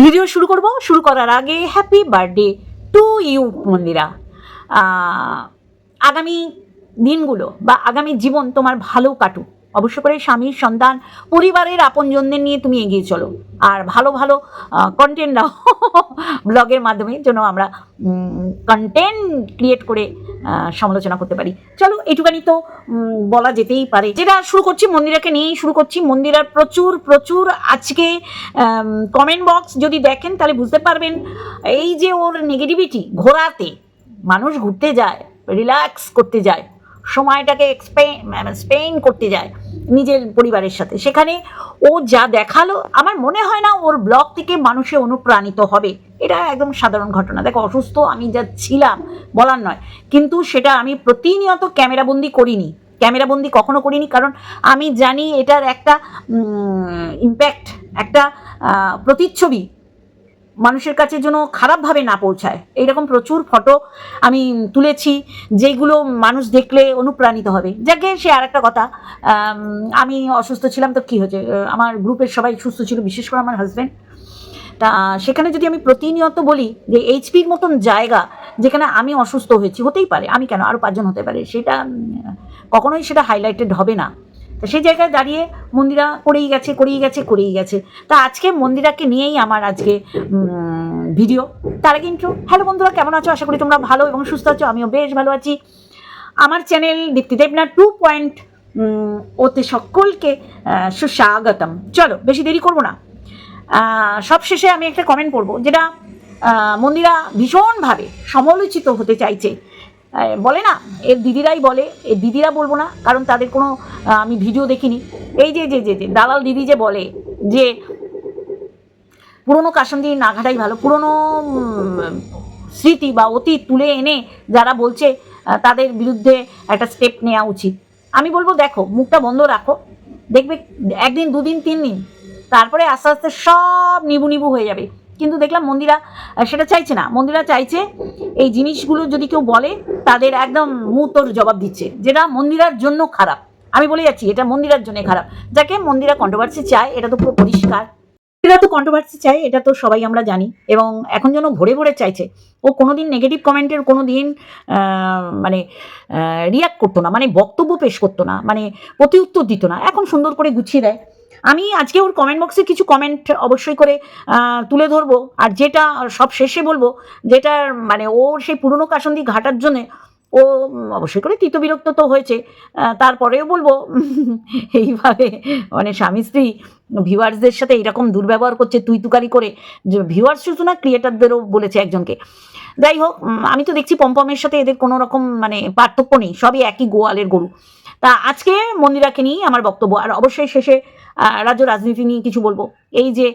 Video শুরু করব। শুরু করার আগে happy birthday to you Mandira. আগামী দিনগুলো বা আগামী জীবন তোমার ভালো কাটুক। অবশ্য করে স্বামীর সন্তান পরিবারের আপনজনদের নিয়ে তুমি এগিয়ে চলো। আর ভালো ভালো কন্টেন্ট দাও ব্লগের মাধ্যমে যেন আমরা কন্টেন্ট ক্রিয়েট করে সমালোচনা করতে পারি। চলো এটুকানি তো বলা যেতেই পারে। যেটা শুরু করছি, মন্দিরাকে নিয়েই শুরু করছি। মন্দিরার প্রচুর প্রচুর আজকে কমেন্ট বক্স যদি দেখেন তাহলে বুঝতে পারবেন, এই যে ওর নেগেটিভিটি ঘোরাতে, মানুষ ঘুরতে যায় রিল্যাক্স করতে যায় সময়টাকে এক্সপেন স্পেন করতে যায় নিজের পরিবারের সাথে। সেখানে ও যা দেখাল, আমার মনে হয় না ওর ব্লগ থেকে মানুষে অনুপ্রাণিত হবে। এটা একদম সাধারণ ঘটনা। দেখো, অসুস্থ আমি যা ছিলাম, বলার নয়। কিন্তু সেটা আমি প্রতিনিয়ত ক্যামেরাবন্দি করিনি। ক্যামেরাবন্দি কখনো করিনি, কারণ আমি জানি এটার একটা ইম্প্যাক্ট একটা প্রতিচ্ছবি। মানুষের কাছে যেন খারাপভাবে না পৌঁছায়। এইরকম প্রচুর ফটো আমি তুলেছি যেগুলো মানুষ দেখলে অনুপ্রাণিত হবে। যাকে সে আর একটা কথা। আমি অসুস্থ ছিলাম তো কী হয়েছে? আমার গ্রুপের সবাই সুস্থ ছিল, বিশেষ করে আমার হাজব্যান্ড তা সেখানে যদি আমি প্রতিনিয়ত বলি যে এইচপির মতন জায়গা যেখানে আমি অসুস্থ হয়েছি, হতেই পারে। আমি কেন? আরও পাঁচজন হতে পারে। সেটা কখনোই সেটা হাইলাইটেড হবে না। তো সেই জায়গায় দাঁড়িয়ে মন্দিরা করেই গেছে করেই গেছে করেই গেছে। তা আজকে মন্দিরাকে নিয়েই আমার আজকে ভিডিও। তারা কিন্তু হ্যালো বন্ধুরা, কেমন আছো? আশা করি তোমরা ভালো এবং সুস্থ আছো, আমিও বেশ ভালো আছি। আমার channel Dipti Debnath two point ওতে সকলকে সুস্বাগতম। চলো, বেশি দেরি করব না। সবশেষে আমি একটা কমেন্ট করব, যেটা মন্দিরা ভীষণভাবে সমালোচিত হতে চাইছে। বলে না। এর দিদিরাই বলে, এর দিদিরা বলব না, কারণ তাদের কোনো আমি ভিডিও দেখিনি। এই যে যে যে দালাল দিদি যে বলে যে, পুরনো কাসন্দি না ঘাটাই ভালো, পুরনো স্মৃতি বা অতীত তুলে এনে যারা বলছে তাদের বিরুদ্ধে একটা স্টেপ নেওয়া উচিত। আমি বলব, দেখো, মুখটা বন্ধ রাখো। দেখবে, একদিন, দুদিন, তিন দিন, তারপরে আস্তে আস্তে সব নিবু নিবু হয়ে যাবে। কিন্তু দেখলাম মন্দিরা সেটা চাইছে না। মন্দিরা চাইছে এই জিনিসগুলো যদি কেউ বলে, তাদের একদম মুতোর জবাব দিচ্ছে, যেটা মন্দিরার জন্য খারাপ। আমি বলে যাচ্ছি, এটা মন্দিরার জন্য খারাপ। যাকে মন্দিরা কন্ট্রোভার্সি চায়, এটা তো পুরো পরিষ্কার। এটা তো কন্ট্রোভার্সি চায়, এটা তো সবাই আমরা জানি। এবং এখন যেন ভরে ভরে চাইছে, ও কোনোদিন নেগেটিভ কমেন্টের কোনো দিন মানে রিয়াক্ট করতো না মানে বক্তব্য পেশ করতো না মানে প্রতি উত্তর দিত না। এখন সুন্দর করে গুছিয়ে দেয়। আমি আজকে ওর কমেন্ট বক্সে কিছু কমেন্ট অবশ্যই করে তুলে ধরবো। আর যেটা সব শেষে বলব যেটা মানে ওর সেই পুরনো কাসন্দি ঘাটার জন্যে ও অবশ্যই করে, তিত বিরক্ত তো হয়েছে। তারপরেও বলব, এইভাবে মানে স্বামী স্ত্রী ভিউয়ার্সদের সাথে এরকম দুর্ব্যবহার করছে তুই তুকারি করে, যে ভিউয়ার্স শুধু না, ক্রিয়েটারদেরও বলেছে একজনকে। যাই হোক আমি তো দেখছি পম্পমের সাথে এদের কোনো রকম মানে পার্থক্য নেই, সবই একই গোয়ালের গরু। তা আজকে মন্দিরাকে নিয়েই আমার বক্তব্য, আর অবশ্যই শেষে রাজ্য রাজনীতি নিয়ে কিছু বলব। এই যে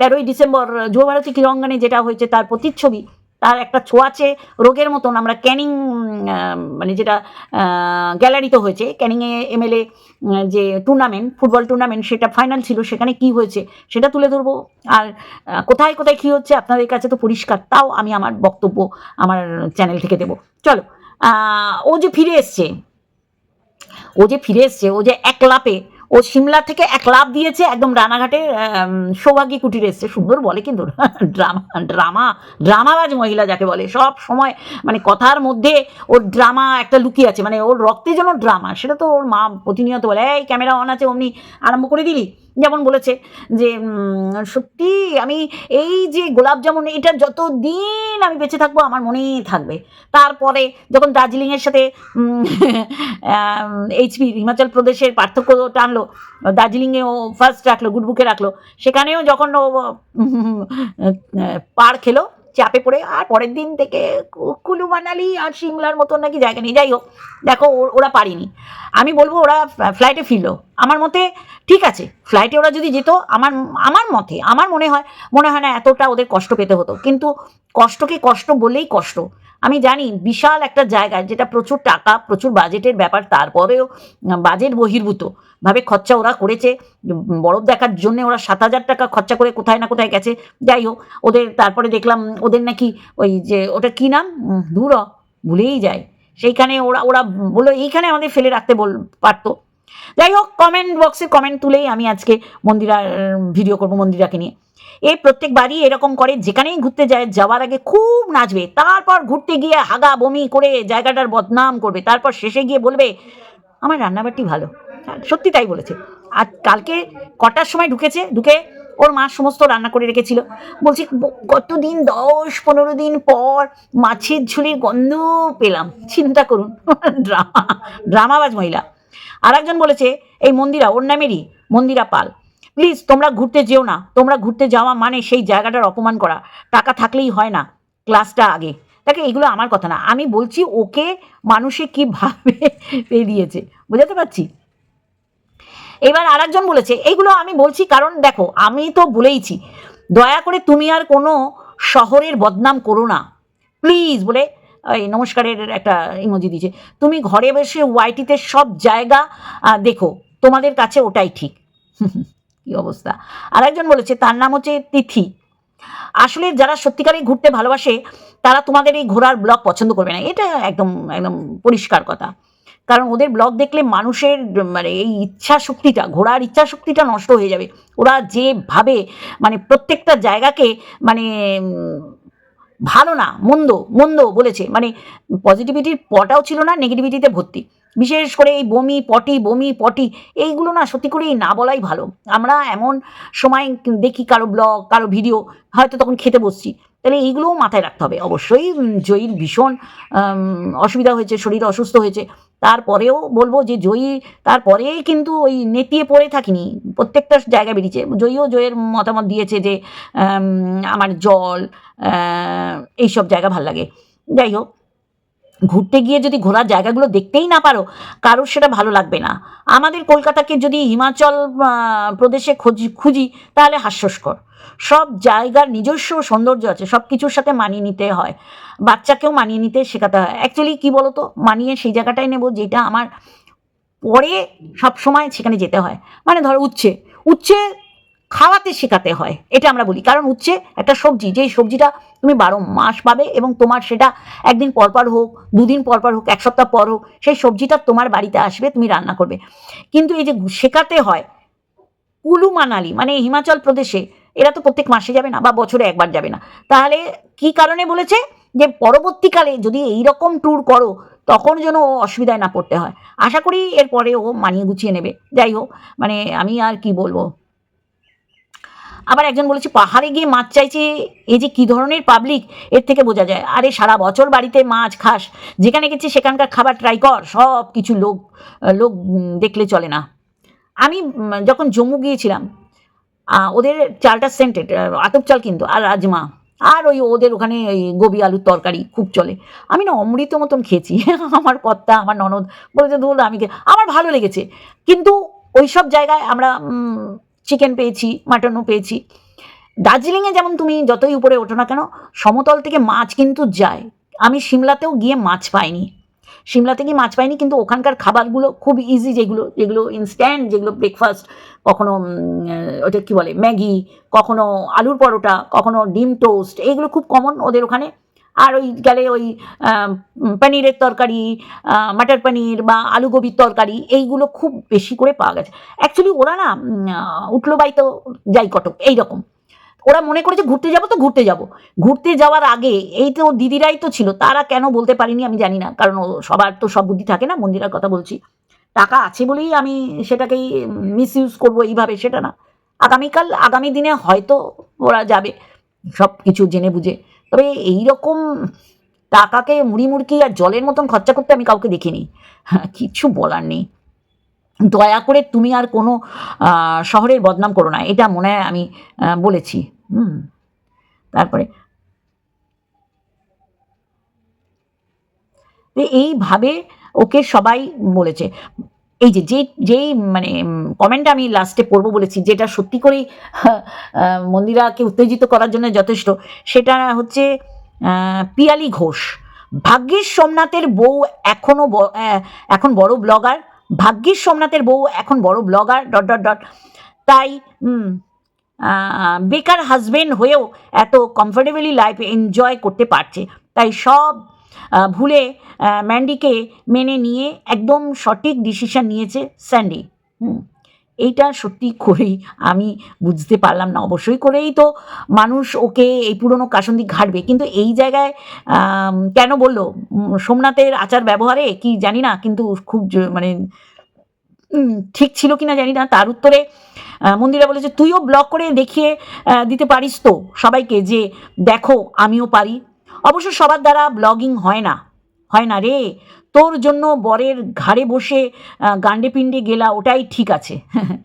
তেরোই ডিসেম্বর, যুব ভারতী ক্রীড়াঙ্গনে যেটা হয়েছে তার প্রতিচ্ছবি তার একটা ছোঁয়াচে রোগের মতন। আমরা ক্যানিং মানে যেটা গ্যালারিতে হয়েছে ক্যানিংয়ে এমএলএ যে টুর্নামেন্ট ফুটবল টুর্নামেন্ট সেটা ফাইনাল ছিল, সেখানে কি হয়েছে সেটা তুলে ধরবো। আর কোথায় কোথায় কী হচ্ছে আপনাদের কাছে তো পরিষ্কার, তাও আমি আমার বক্তব্য আমার চ্যানেল থেকে দেবো। চলো ও যে ফিরে এসছে, ও যে ফিরে এসছে, ও যে এক লাপে ও সিমলা থেকে এক লাভ দিয়েছে, একদম রানাঘাটে সৌভাগ্য কুটিরে এসছে। সুন্দর বলে কিন্তু ড্রামা ড্রামা, ড্রামাবাজ মহিলা যাকে বলে, সব সময় মানে কথার মধ্যে ওর ড্রামা একটা লুকিয়ে আছে। মানে ওর রক্তে যেন ড্রামা, সেটা তো ওর মা প্রতিনিয়ত বলে, এই, ক্যামেরা অন আছে, অমনি আরম্ভ করে দিলি? যেমন বলেছে যে সত্যি আমি এই যে গোলাপ জামুন, এটা যত দিন আমি বেঁচে থাকব আমার মনেই থাকবে। তারপরে যখন দার্জিলিংয়ের সাথে এইচপি হিমাচল প্রদেশের পার্থক্য টানলো ও ফার্স্ট রাখল, গুডবুকে রাখল, সেখানেও যখন ও পার খেলো চাপে পড়ে, আর পরের দিন থেকে কুলু মানালি আর সিমলার মতন নাকি জায়গা নেই। যাই হোক, দেখো ওরা পারিনি। আমি বলব ওরা ফ্লাইটে ফিরলো। আমার মতে ঠিক আছে ফ্লাইটে ওরা যদি যেত, আমার আমার মতে, আমার মনে হয় মনে হয় না এতটা ওদের কষ্ট পেতে হতো। কিন্তু কষ্টকে কষ্ট বলেই কষ্ট। আমি জানি বিশাল একটা জায়গা যেটা প্রচুর টাকা, প্রচুর বাজেটের ব্যাপার, তারপরেও বাজেট বহির্ভূত। ভাবে খরচা ওরা করেছে, বরফ দেখার জন্য ওরা সাত হাজার টাকা খরচা করে কোথায় না কোথায় গেছে। যাই হোক, ওদের তারপরে দেখলাম ওদের নাকি ওই যে ওটা কী নাম? দূর ভুলেই যায় সেইখানে ওরা ওরা বলল, এইখানে আমাদের ফেলে রাখতে বল, পারতো। যাই হোক কমেন্ট বক্সে কমেন্ট তুলেই আমি আজকে মন্দিরার ভিডিও করব মন্দিরাকে নিয়ে। এ প্রত্যেকবারই এরকম করে যেখানেই ঘুরতে যায় যাওয়ার আগে খুব নাচবে তারপর ঘুরতে গিয়ে হাগা বমি করে জায়গাটার বদনাম করবে তারপর শেষে গিয়ে বলবে আমার রান্নাবাড়ি ভালো। হ্যাঁ, সত্যি তাই বলেছে। আর কালকে কটার সময় ঢুকেছে ঢুকে ওর মা সমস্ত রান্না করে রেখেছিল। বলছি কতদিন দশ পনেরো দিন পর মাছের ঝুলির গন্ধ পেলাম। চিন্তা করুন ড্রামা ড্রামাবাজ মহিলা। আর একজন বলেছে, এই মন্দিরা, ওর নামেরই মন্দিরা পাল। প্লিজ, তোমরা ঘুরতে যেও না। তোমরা ঘুরতে যাওয়া মানে সেই জায়গাটার অপমান করা। টাকা থাকলেই হয় না ক্লাসটা আগে। দেখে এগুলো আমার কথা না। আমি বলছি, ওকে মানুষে কি ভাবে পেরিয়েছে? বুঝাতে পারছি? এবার আর একজন বলেছে, এইগুলো আমি বলছি কারণ দেখো, আমি তো বলেইছি, দয়া করে তুমি আর কোনো শহরের বদনাম করো না। প্লিজ, বলে এই নমস্কারের একটা ইমোজি দিয়েছে। তুমি ঘরে বসে ওয়াইটিতে সব জায়গা দেখো, তোমাদের কাছে ওটাই ঠিক। কি অবস্থা? আর একজন বলেছে, তার নাম হচ্ছে তিথি। আসলে যারা সত্যিকারই ঘুরতে ভালোবাসে, তারা তোমাদের এই ঘোরার ব্লগ পছন্দ করবে না। এটা একদম একদম পরিষ্কার কথা। কারণ ওদের ব্লগ দেখলে মানুষের মানে এই ইচ্ছা শক্তিটা ঘোরার ইচ্ছা শক্তিটা নষ্ট হয়ে যাবে। ওরা যেভাবে মানে প্রত্যেকটা জায়গাকে মানে ভালো না, মন্দ মন্দ বলেছে। মানে পজিটিভিটির পটাও ছিল না নেগেটিভিটিতে ভর্তি। বিশেষ করে এই বমি, পটি বমি, পটি, এইগুলো না সত্যি করেই না বলাই ভালো। আমরা এমন সময় দেখি কারও ব্লগ কারও ভিডিও হয়তো তখন খেতে বসছি। তাহলে এইগুলোও মাথায় রাখতে হবে। অবশ্যই জয়ীর ভীষণ অসুবিধা হয়েছে, শরীর অসুস্থ হয়েছে। তারপরেও বলব যে জয়ী তারপরে কিন্তু ওই নেতিয়ে পড়ে থাকিনি। প্রত্যেকটা জায়গায় বেরিয়েছে। জয়ীও জয়ের মতামত দিয়েছে যে আমার জল এইসব জায়গা ভালো লাগে। যাই হোক ঘুরতে গিয়ে যদি ঘোরার জায়গাগুলো দেখতেই না পারো, কারোর সেটা ভালো লাগবে না। আমাদের কলকাতাকে যদি হিমাচল প্রদেশে খুঁজি খুঁজি, তাহলে হাস্যস্কর। সব জায়গার নিজস্ব সৌন্দর্য আছে, সব কিছুর সাথে মানিয়ে নিতে হয়। বাচ্চাকেও মানিয়ে নিতে শেখাতে হয়। অ্যাকচুয়ালি কী বলো তো মানিয়ে সেই জায়গাটাই নেব যেটা আমার পরে সব সময় সেখানে যেতে হয়। মানে ধরো উচ্ছে। উচ্ছে খাওয়াতে শেখাতে হয়। এটা আমরা বলি। কারণ হচ্ছে একটা সবজি, যেই সবজিটা তুমি বারো মাস পাবে এবং তোমার সেটা একদিন পরপর হোক, দুদিন পরপর হোক, এক সপ্তাহ পর হোক, সেই সবজিটা তোমার বাড়িতে আসবে, তুমি রান্না করবে। কিন্তু এই যে শেখাতে হয়, কুলু মানালি মানে হিমাচল প্রদেশে, এরা তো প্রত্যেক মাসে যাবে না বা বছরে একবার যাবে না। তাহলে কি কারণে বলেছে? যে পরবর্তীকালে যদি এই রকম ট্যুর করো, তখন যেন অসুবিধায় না পড়তে হয়। আশা করি এরপরে ও মানিয়ে গুছিয়ে নেবে। যাই হোক মানে আমি আর কি বলব? আবার একজন বলেছে, পাহাড়ে গিয়ে মাছ চাইছে, এই যে কী ধরনের পাবলিক এর থেকে বোঝা যায়, আরে সারা বছর বাড়িতে মাছ খাস, যেখানে গেছি সেখানকার খাবার ট্রাই কর সব কিছু লোক লোক দেখলে চলে না। আমি যখন জম্মু গিয়েছিলাম ওদের চালটা সেন্টেড আতপ চাল কিন্তু, আর রাজমা, আর ওই ওদের ওখানে ওই গোবি আলুর তরকারি খুব চলে। আমি না অমৃত মতন খেয়েছি, আমার কর্তা, আমার ননদ বলেছে ধরুন আমি আমার ভালো লেগেছে। কিন্তু ওই সব জায়গায় আমরা চিকেন পেয়েছি মাটনও পেয়েছি। দার্জিলিংয়ে যেমন তুমি যতই উপরে ওঠো না কেন, সমতল থেকে মাছ কিন্তু যায়। আমি সিমলাতেও গিয়ে মাছ পাইনি। সিমলাতে গিয়ে মাছ পাইনি কিন্তু ওখানকার খাবারগুলো খুব ইজি যেগুলো যেগুলো ইনস্ট্যান্ট যেগুলো ব্রেকফাস্ট কখনো ওটা কী বলে, ম্যাগি, কখনো আলুর পরোটা, কখনো ডিম টোস্ট এইগুলো খুব কমন ওদের ওখানে। আর ওই গেলে ওই পনিরের তরকারি মাটার পনির বা আলু গোবির তরকারি, এইগুলো খুব বেশি করে পাওয়া গেছে। অ্যাকচুয়ালি ওরা না উঠল বাই তো যাই কটক, এইরকম। ওরা মনে করেছে ঘুরতে যাব তো ঘুরতে যাব। ঘুরতে যাওয়ার আগে এই তো দিদিরাই তো ছিল, তারা কেন বলতে পারিনি আমি জানি না। কারণ সবার তো সব বুদ্ধি থাকে না, মন্দিরের কথা বলছি। টাকা আছে বলেই আমি সেটাকেই মিস ইউজ করব এইভাবে, সেটা না। আগামীকাল, আগামী দিনে হয়তো ওরা যাবে। সব কিছু জেনে বুঝে। তবে এই রকম টাকাকে মুড়ি মুড়কি আর জলের মতন খরচা করতে আমি কাউকে দেখিনি। হ্যাঁ কিছু বলার নেই। দয়া করে তুমি আর কোনো শহরের বদনাম করো না, এটা মনে হয় আমি বলেছি। হুম। তারপরে এইভাবে ওকে সবাই বলেছে। এই যে যে যেই মানে কমেন্ট আমি লাস্টে পড়ব বলেছি যেটা সত্যি করেই মন্দিরাকে উত্তেজিত করার জন্য যথেষ্ট সেটা হচ্ছে পিয়ালি ঘোষ। ভাগ্যের সোমনাথের বউ এখনও ব- আহ, এখন বড় ব্লগার ভাগ্যের সোমনাথের বউ এখন বড় ব্লগার ডট ডট ডট তাই বেকার হাজবেন্ড হয়েও এত কমফোর্টেবলি লাইফ এনজয় করতে পারছে। তাই সব ভুলে ম্যান্ডিকে মেনে নিয়ে একদম সঠিক ডিসিশন নিয়েছে স্যান্ডি হুম, এইটা সত্যি করেই আমি বুঝতে পারলাম না। অবশ্যই করেই তো মানুষ ওকে এই পুরনো কাসন্দি ঘাটবে। কিন্তু এই জায়গায় কেন বলল? সোমনাথের আচার ব্যবহারে কি জানি না, কিন্তু খুব মানে ঠিক ছিল কি না জানি না। তার উত্তরে মন্দিরা বলেছে, তুইও ব্লক করে দেখিয়ে দিতে পারিস তো সবাইকে যে দেখো, আমিও পারি। অবশ্য সবার দ্বারা ব্লগিং হয় না হয় না রে। তোর জন্য বরের ঘাড়ে বসে গান্ডে পিণ্ডে গেলা ওটাই ঠিক আছে।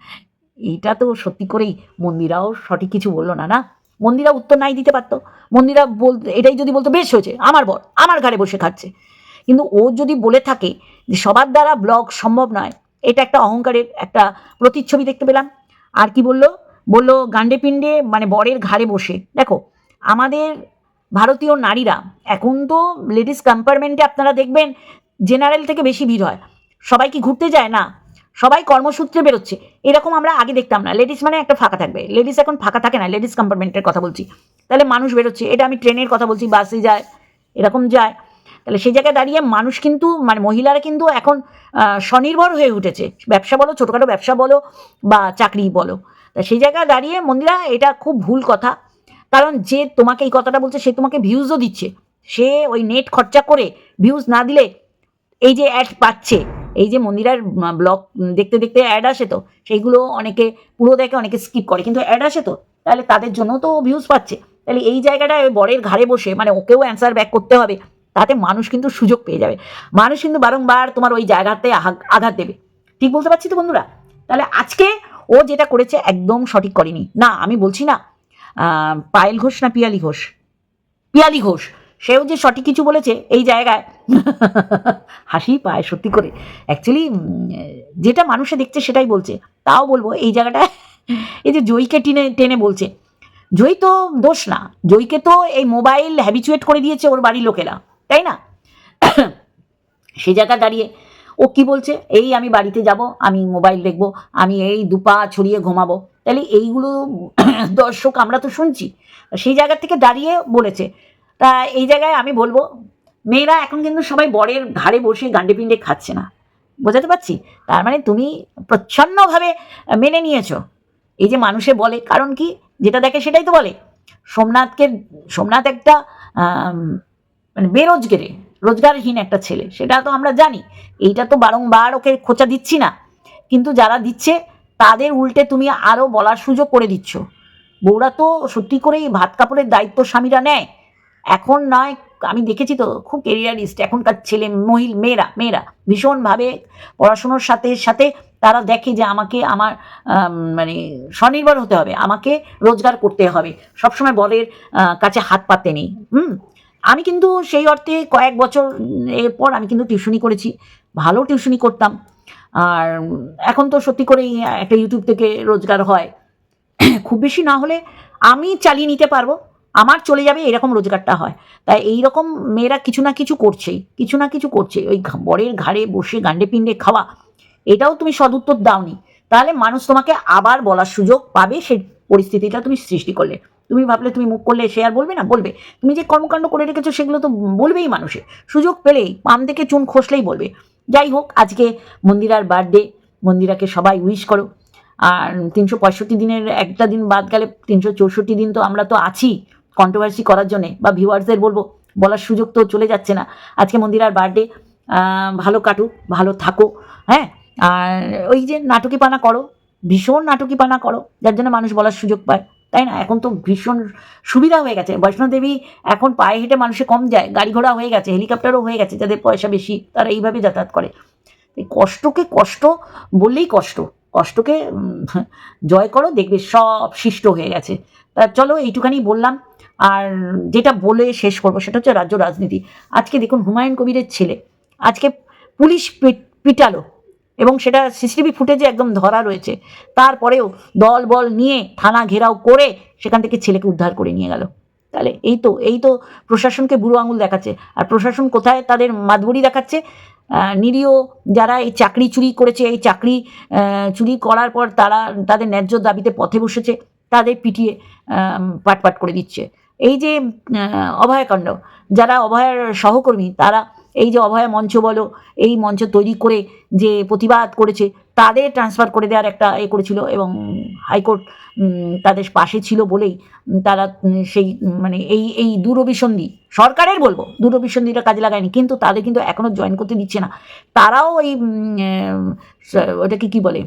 এটা তো সত্যি করেই, মন্দিরাও সঠিক কিছু বলল না না? মন্দিরা উত্তর নাই দিতে পারতো। মন্দিরা বল এটাই যদি বলতো, বেশ হয়েছে, আমার বর, আমার ঘাড়ে বসে খাচ্ছে। কিন্তু ও যদি বলে থাকে যে সবার দ্বারা ব্লগ সম্ভব নয়, এটা একটা অহংকারের একটা প্রতিচ্ছবি দেখতে পেলাম। আর কি বলল? বলল, গান্ডে পিণ্ডে মানে বরের ঘাড়ে বসে। দেখো, আমাদের ভারতীয় নারীরা, এখন তো লেডিস কম্পার্টমেন্টে আপনারা দেখবেন জেনারেল থেকে বেশি ভিড় হয়। সবাই কি ঘুরতে যায়? না। সবাই কর্মসূত্রে বেরোচ্ছে। এরকম আমরা আগে দেখতাম না। লেডিস মানে একটা ফাঁকা থাকবে। লেডিস এখন ফাঁকা থাকে না। লেডিস কম্পার্টমেন্টের কথা বলছি। তাহলে মানুষ বেরোচ্ছে। এটা আমি ট্রেনের কথা বলছি বাসে যায়, এরকম যায়। তাহলে সেই জায়গায় দাঁড়িয়ে মানুষ কিন্তু মানে মহিলারা কিন্তু এখন স্বনির্ভর হয়ে উঠেছে। ব্যবসা বলো, ছোটোখাটো ব্যবসা বলো বা চাকরি বলো। তা সেই জায়গায় দাঁড়িয়ে মন্দিরা, এটা খুব ভুল কথা। কারণ যে তোমাকে এই কথাটা বলছে, সে তোমাকে ভিউজও দিচ্ছে। সে ওই নেট খরচা করে ভিউজ না দিলে এই যে অ্যাড পাচ্ছে, এই যে মন্দিরার ব্লগ দেখতে দেখতে অ্যাড আসে তো, সেইগুলো অনেকে, পুরো দেখে অনেকে স্কিপ করে। কিন্তু অ্যাড আসে তো, তাহলে তাদের জন্য তো ভিউজ পাচ্ছে। তাহলে এই জায়গাটায় বরের ঘাড়ে বসে মানে ওকেও অ্যান্সার ব্যাক করতে হবে, তাতে মানুষ কিন্তু সুযোগ পেয়ে যাবে। মানুষ কিন্তু বারংবার তোমার ওই জায়গাতে আঘা- আঘাত দেবে। ঠিক বলতে পারছি তো বন্ধুরা? তাহলে আজকে ও যেটা করেছে একদম সঠিক করেনি। না, আমি বলছি না পায়েল ঘোষ না পিয়ালি ঘোষ? পিয়ালি ঘোষ। সেও যে সঠিক কিছু বলেছে এই জায়গায়। হাসি পায় সত্যি করে। অ্যাকচুয়ালি যেটা মানুষে দেখছে সেটাই বলছে। তাও বলব, এই জায়গাটা এই যে জয়ীকে টেনে টেনে বলছে। জয়ী তো দোষ না। জয়ীকে তো এই মোবাইল হ্যাবিচুয়েট করে দিয়েছে ওর বাড়ির লোকেরা। তাই না? সে জায়গা দাঁড়িয়ে ও কি বলছে? এই আমি বাড়িতে যাব, আমি মোবাইল দেখব, আমি এই দুপা ছড়িয়ে ঘুমাবো। তাহলে এইগুলো দর্শক আমরা তো শুনছি। সেই জায়গা থেকে দাঁড়িয়ে বলেছে। তা এই জায়গায় আমি বলব, মেয়েরা এখন কিন্তু সবাই বরের ঘাড়ে বসে গান্ডে পিণ্ডে খাচ্ছে না। বোঝাতে পারছি? তার মানে তুমি প্রচ্ছন্নভাবে মেনে নিয়েছো। এই যে মানুষে বলে, কারণ কি? যেটা দেখে সেটাই তো বলে। সোমনাথকে, সোমনাথ একটা মানে বেরোজগারে। রোজগারহীন একটা ছেলে, সেটা তো আমরা জানি। এইটা তো বারংবার ওকে খোঁচা দিচ্ছি না। কিন্তু যারা দিচ্ছে, তাদের উল্টে তুমি আরও বলার সুযোগ করে দিচ্ছ। বউরা তো সত্যি করেই ভাত কাপড়ের দায়িত্ব স্বামীরা নেয়। এখন নয়, আমি দেখেছি তো, খুব কেরিয়ারিস্ট এখনকার ছেলে, মহিল, মেয়েরা মেয়েরা। ভীষণভাবে পড়াশুনোর সাথে সাথে তারা দেখে যে আমাকে আমার মানে স্বনির্ভর হতে হবে, আমাকে রোজগার করতে হবে। সবসময় বরের কাছে হাত পাতে নেই। হুম? আমি কিন্তু সেই অর্থে কয়েক বছর এরপর আমি কিন্তু টিউশনি করেছি। ভালো টিউশনি করতাম। আর এখন তো সত্যি করেই একটা ইউটিউব থেকে রোজগার হয়। খুব বেশি না হলে আমি চালিয়ে নিতে পারব। আমার চলে যাবে এরকম রোজগারটা হয়। তাই এই রকম মেয়েরা কিছু না কিছু করছেই, কিছু না কিছু করছে ওই বরের ঘাড়ে বসে গান্ডে পিণ্ডে খাওয়া, এটাও তুমি সদুত্তর দাওনি। তাহলে মানুষ তোমাকে আবার বলার সুযোগ পাবে সেই পরিস্থিতিটা তুমি সৃষ্টি করলে। তুমি ভাবলে তুমি মুখ করলে সে আর বলবে না? বলবে। তুমি যে কর্মকাণ্ড করে রেখেছো সেগুলো তো বলবেই মানুষে সুযোগ পেলেই, পাম থেকে চুন খসলেই বলবে। যাই হোক, আজকে মন্দিরার বার্থডে মন্দিরাকে সবাই উইশ করো। আর তিনশো পঁয়ষট্টি দিনের একটা দিন বাদ গেলে তিনশো চৌষট্টি দিন তো আমরা তো আছি কন্ট্রোভার্সি করার জন্যে। বা ভিউয়ার্সদের বলব, বলার সুযোগ তো চলে যাচ্ছে না। আজকে মন্দিরার বার্থডে ভালো কাটুক, ভালো থাকো হ্যাঁ? আর ওই যে নাটকি পানা করো, ভীষণ নাটকি পানা করো, যার জন্য মানুষ বলার সুযোগ পায়। তাই না? এখন তো ভীষণ সুবিধা হয়ে গেছে। বৈষ্ণোদেবী এখন পায়ে হেঁটে মানুষে কম যায়, গাড়ি ঘোড়া হয়ে গেছে, হেলিকপ্টারও হয়ে গেছে, যাদের পয়সা বেশি, তারা এইভাবে যাতায়াত করে। কষ্টকে কষ্ট বললেই কষ্ট। কষ্টকে জয় করো, দেখবে সব শিষ্ট হয়ে গেছে। তা চলো, এইটুখানি বললাম। আর যেটা বলে শেষ করব, সেটা হচ্ছে রাজ্য রাজনীতি। আজকে দেখুন হুমায়ুন কবিরের ছেলে। আজকে পুলিশ পিট- পিটালো। এবং সেটা সিসিটিভি ফুটেজে একদম ধরা রয়েছে। তারপরেও দল বল নিয়ে থানা ঘেরাও করে সেখান থেকে ছেলেকে উদ্ধার করে নিয়ে গেল। তাহলে এই তো এই তো প্রশাসনকে বুড়ো আঙুল দেখাচ্ছে। আর প্রশাসন কোথায়? তাদের মাতবরি দেখাচ্ছে। নিরীহ যারা এই চাকরি চুরি করেছে, এই চাকরি চুরি করার পর তারা তাদের ন্যায্য দাবিতে পথে বসেছে, তাদের পিটিয়ে পাটপাট করে দিচ্ছে। এই যে অভয়াকাণ্ড, যারা অভয়ার সহকর্মী, তারা এই যে অভয়া মঞ্চ বলো, এই মঞ্চ তৈরি করে যে প্রতিবাদ করেছে, তাদের ট্রান্সফার করে দেওয়ার একটা এ করেছিল এবং হাইকোর্ট তাদের পাশে ছিল বলেই তারা সেই মানে এই এই দূরভিসন্ধি, সরকারের বলব, দূরভিসন্ধিটা কাজে লাগায়নি, কিন্তু তাদের কিন্তু এখনও জয়েন করতে দিচ্ছে না। তারাও এই ওটাকে কি বলে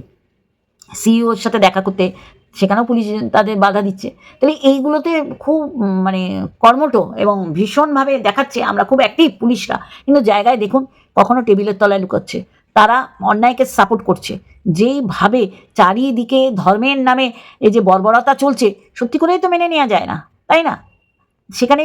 সিইওর সাথে দেখা করতে সেখানেও পুলিশ তাদের বাধা দিচ্ছে। তাহলে এইগুলোতে খুব মানে কর্মঠ এবং ভীষণভাবে দেখাচ্ছে আমরা খুব অ্যাক্টিভ পুলিশরা। কিন্তু জায়গায় দেখুন, কখনো টেবিলের তলায় লুকাচ্ছে। তারা অন্যায়কে সাপোর্ট করছে। যেইভাবে চারিদিকে ধর্মের নামে এই যে বর্বরতা চলছে, সত্যি করেই তো মেনে নেওয়া যায় না, তাই না? সেখানে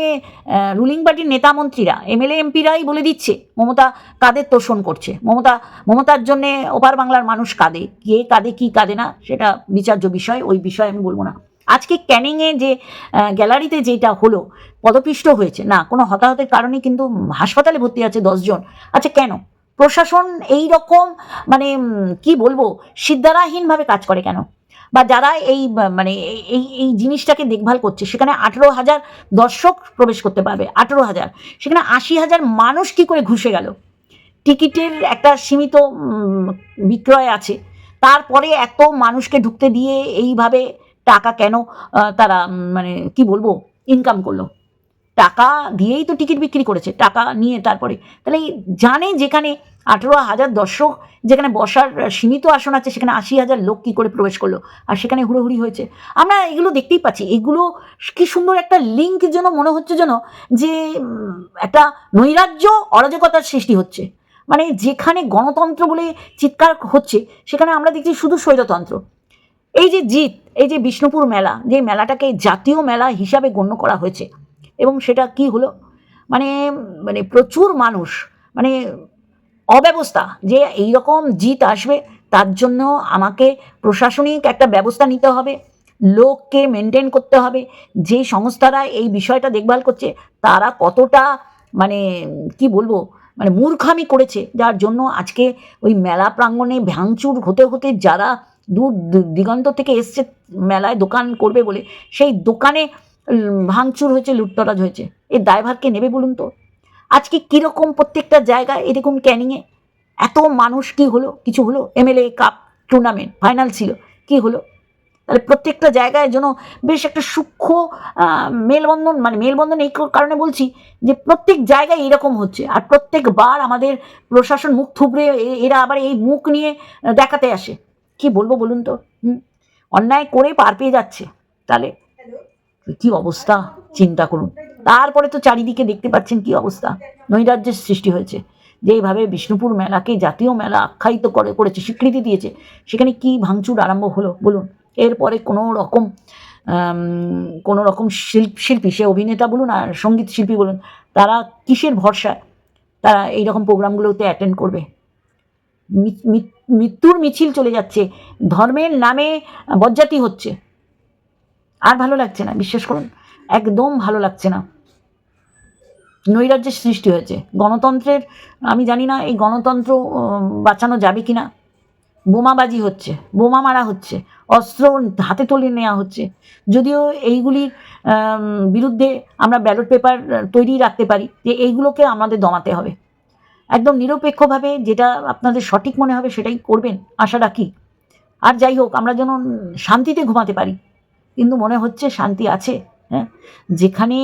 রুলিং পার্টির নেতা মন্ত্রীরা এমএলএ এমপিরাই বলে দিচ্ছে, মমতা কাদের তোষণ করছে? মমতা, মমতার জন্যে ওপার বাংলার মানুষ কাঁদে, কে কাঁদে, কি কাঁদে না, সেটা বিচার্য বিষয়, ওই বিষয়ে আমি বলব না। আজকে ক্যানিংয়ে যে গ্যালারিতে যেটা হলো, পদপিষ্ট হয়েছে, না, কোনো হতাহতের কারণে কিন্তু হাসপাতালে ভর্তি আছে দশজন আচ্ছা কেন? প্রশাসন এই রকম মানে কি বলব, সিদ্ধারাহীনভাবে কাজ করে কেন? বা যারা এই মানে এই- এই জিনিসটাকে দেখভাল করছে, সেখানে আঠেরো হাজার দর্শক প্রবেশ করতে পারবে, আঠেরো হাজার। সেখানে আশি হাজার মানুষ কি করে ঘুষে গেল? টিকিটের একটা সীমিত বিক্রয় আছে। তারপরে এত মানুষকে ঢুকতে দিয়ে এইভাবে টাকা কেন তারা মানে কি বলব ইনকাম করল? টাকা দিয়েই তো টিকিট বিক্রি করেছে, টাকা নিয়ে তারপরে। তাহলে জানে যেখানে আঠেরো হাজার দর্শক, যেখানে বসার সীমিত আসন আছে, সেখানে আশি হাজার লোক কী করে প্রবেশ করল, আর সেখানে হুড়োহুড়ি হয়েছে। আমরা এগুলো দেখতেই পাচ্ছি, এগুলো কি সুন্দর একটা লিঙ্ক যেন মনে হচ্ছে যেন যে একটা নৈরাজ্য অরাজকতার সৃষ্টি হচ্ছে। মানে যেখানে গণতন্ত্র বলে চিৎকার হচ্ছে, সেখানে আমরা দেখছি শুধু স্বৈরতন্ত্র। এই যে জিত এই যে বিষ্ণুপুর মেলা, যে মেলাটাকে জাতীয় মেলা হিসাবে গণ্য করা হয়েছে এবং সেটা কি হলো? মানে মানে প্রচুর মানুষ মানে অব্যবস্থা যে এই রকম জিত আসবে, তার জন্য আমাকে প্রশাসনিক একটা ব্যবস্থা নিতে হবে, লোককে মেনটেন করতে হবে, যে সংস্থারা এই বিষয়টা দেখভাল করছে, তারা কতটা মানে কি বলব মানে মূর্খামি করেছে, যার জন্য আজকে ওই মেলা প্রাঙ্গণে ভাঙচুর হতে হতে যারা দূর দিগন্ত থেকে এসছে, মেলায় দোকান করবে বলে, সেই দোকানে ভাঙচুর হয়েছে, লুটতরাজ হয়েছে। এর দায়ভারকে নেবে বলুন তো? আজকে কীরকম প্রত্যেকটা জায়গায় এরকম ক্যানিংয়ে এত মানুষ কি হলো? কিছু হলো? এমএলএ কাপ টুর্নামেন্ট ফাইনাল ছিল, কি হলো? তাহলে প্রত্যেকটা জায়গায় যেন বেশ একটা সূক্ষ্ম মেলবন্ধন মানে মেলবন্ধন এই কারণে বলছি যে প্রত্যেক জায়গায় এরকম হচ্ছে। আর প্রত্যেকবার আমাদের প্রশাসন মুখ থুবড়ে এরা আবার এই মুখ নিয়ে দেখাতে আসে। কি বলব বলুন তো? অন্যায় করে পার পেয়ে যাচ্ছে। তাহলে কি অবস্থা? চিন্তা করুন। তারপরে তো চারিদিকে দেখতে পাচ্ছেন কি অবস্থা? নৈরাজ্যের সৃষ্টি হয়েছে। যেভাবে বিষ্ণুপুর মেলাকে জাতীয় মেলা আখ্যায়িত করে, করেছে, স্বীকৃতি দিয়েছে, সেখানে কি ভাঙচুর আরম্ভ হলো বলুন? এরপরে কোনো রকম কোনো রকম শিল্প, শিল্পী, সে অভিনেতা বলুন আর সংগীত শিল্পী বলুন, তারা কিসের ভরসায়? তারা এই রকম প্রোগ্রামগুলোতে অ্যাটেন্ড করবে? মৃত্যুর মিছিল চলে যাচ্ছে। ধর্মের নামে বজ্জাতি হচ্ছে। আর ভালো লাগছে না, বিশ্বাস করুন, একদম ভালো লাগছে না। নৈরাজ্যের সৃষ্টি হয়েছে। গণতন্ত্রের, আমি জানি না এই গণতন্ত্র বাঁচানো যাবে কি না বোমাবাজি হচ্ছে বোমা মারা হচ্ছে, অস্ত্র হাতে তুলে নেওয়া হচ্ছে। যদিও এইগুলির বিরুদ্ধে আমরা ব্যালট পেপার তৈরি রাখতে পারি যে এইগুলোকে আমাদের দমাতে হবে। একদম নিরপেক্ষভাবে যেটা আপনাদের সঠিক মনে হবে সেটাই করবেন, আশা রাখি। আর যাই হোক, আমরা যেন শান্তিতে ঘুমাতে পারি। কিন্তু মনে হচ্ছে শান্তি আছে হ্যাঁ? যেখানে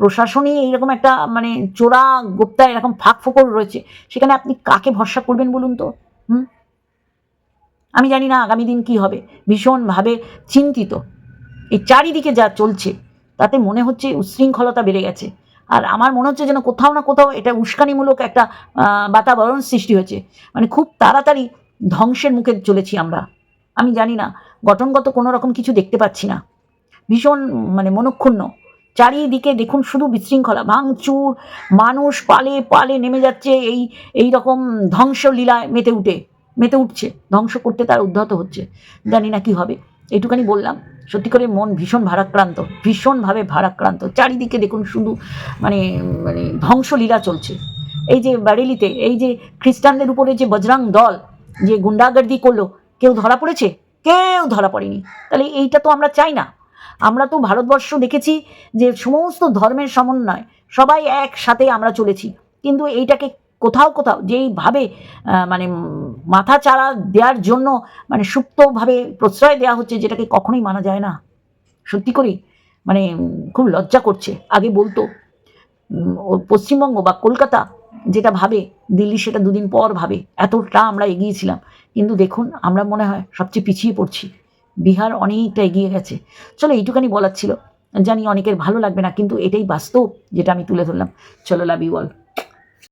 প্রশাসনই এইরকম একটা মানে চোরা গোপ্তা এরকম ফাঁক ফোকর রয়েছে, সেখানে আপনি কাকে ভরসা করবেন বলুন তো? হুম? আমি জানি না আগামী দিন কি হবে, ভীষণভাবে চিন্তিত। এই চারিদিকে যা চলছে, তাতে মনে হচ্ছে উশৃঙ্খলতা বেড়ে গেছে। আর আমার মনে হচ্ছে যেন কোথাও না কোথাও এটা উস্কানিমূলক একটা বাতাবরণ সৃষ্টি হয়েছে। মানে খুব তাড়াতাড়ি ধ্বংসের মুখে চলেছি আমরা। আমি জানি না, গঠনগত কোনো রকম কিছু দেখতে পাচ্ছি না। ভীষণ মানে মনক্ষুণ্ণ। চারিদিকে দেখুন শুধু বিশৃঙ্খলা, ভাঙচুর, মানুষ পালে পালে নেমে যাচ্ছে এই এই রকম ধ্বংসলীলায় মেতে উঠে, মেতে উঠছে, ধ্বংস করতে তার উদ্ধত হচ্ছে। জানি না কি হবে। এইটুখানি বললাম, সত্যি করে মন ভীষণ ভারাক্রান্ত, ভীষণভাবে ভারাক্রান্ত। চারিদিকে দেখুন শুধু মানে মানে ধ্বংসলীলা চলছে। এই যে বারেলিতে, এই যে খ্রিস্টানদের উপরে যে বজরাং দল, যে গুন্ডাগর্দি করল, কেউ ধরা পড়েছে? কেউ ধরা পড়েনি। তাহলে এইটা তো আমরা চাই না। আমরা তো ভারতবর্ষ দেখেছি যে সমস্ত ধর্মের সমন্বয়, সবাই একসাথে আমরা চলেছি। কিন্তু এইটাকে কোথাও কোথাও যেইভাবে মানে মাথা চারা দেওয়ার জন্য মানে সুপ্তভাবে প্রশ্রয় দেওয়া হচ্ছে, যেটাকে কখনোই মানা যায় না। সত্যি করেই মানে খুব লজ্জা করছে। আগে বলতো পশ্চিমবঙ্গ বা কলকাতা যেটা ভাবে, দিল্লি সেটা দুদিন পর ভাবে। এতটা আমরা এগিয়েছিলাম কিন্তু দেখুন, আমরা মনে হয় সবচেয়ে পিছিয়ে পড়ছি। বিহার অনেকটা এগিয়ে গেছে। চলো এইটুখানি বলার ছিল। জানি অনেকের ভালো লাগবে না, কিন্তু এটাই বাস্তব যেটা আমি তুলে ধরলাম। চলো লাভ ইউ অল